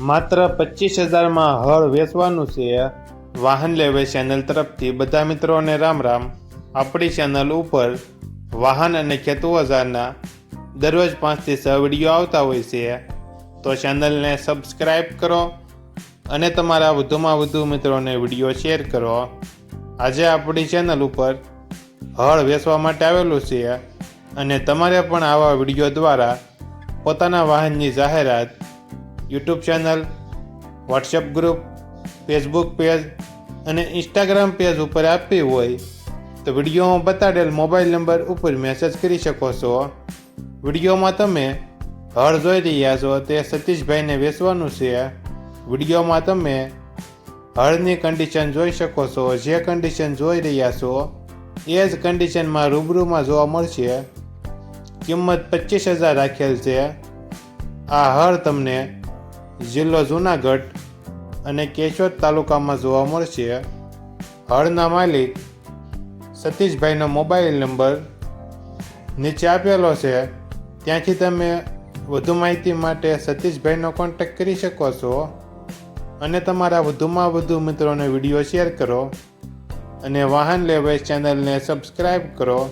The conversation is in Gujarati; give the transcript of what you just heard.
માત્ર પચીસ હજારમાં હળ વેચવાનું છે. વાહન લેવે ચેનલ તરફથી બધા મિત્રોને રામ રામ. આપણી ચેનલ ઉપર વાહન અને ખેતુ હજારના દરરોજ પાંચથી છ વીડિયો આવતા હોય છે. તો ચેનલને સબસ્ક્રાઈબ કરો અને તમારા વધુમાં વધુ મિત્રોને વીડિયો શેર કરો. આજે આપણી ચેનલ ઉપર હળ વેચવા માટે આવેલું છે અને તમારે પણ આવા વીડિયો દ્વારા પોતાના વાહનની જાહેરાત YouTube channel, WhatsApp group, Facebook page અને ઇન્સ્ટાગ્રામ પેજ ઉપર આપવી હોય તો વિડીયોમાં બતાડેલ મોબાઈલ નંબર ઉપર મેસેજ કરી શકો છો. વિડીયોમાં તમે હળ જોઈ રહ્યા છો તે સતીશભાઈને વેચવાનું છે. વિડીયોમાં તમે હળની કન્ડિશન જોઈ શકો છો, જે કન્ડિશન જોઈ રહ્યા છો એ જ કન્ડિશનમાં રૂબરૂમાં જોવા મળશે. કિંમત પચીસ હજાર રાખેલ છે. આ હળ તમને જિલ્લો જૂનાગઢ અને કેશોદ તાલુકામાં જોવા મળશે. હળના માલિક સતીશભાઈનો મોબાઈલ નંબર નીચે આપેલો છે. ત્યાંથી તમે વધુ માહિતી માટે સતીશભાઈનો કોન્ટેક્ટ કરી શકો છો અને તમારા વધુમાં વધુ મિત્રોને વીડિયો શેર કરો અને વાહન લેવાય ચેનલને સબસ્ક્રાઈબ કરો.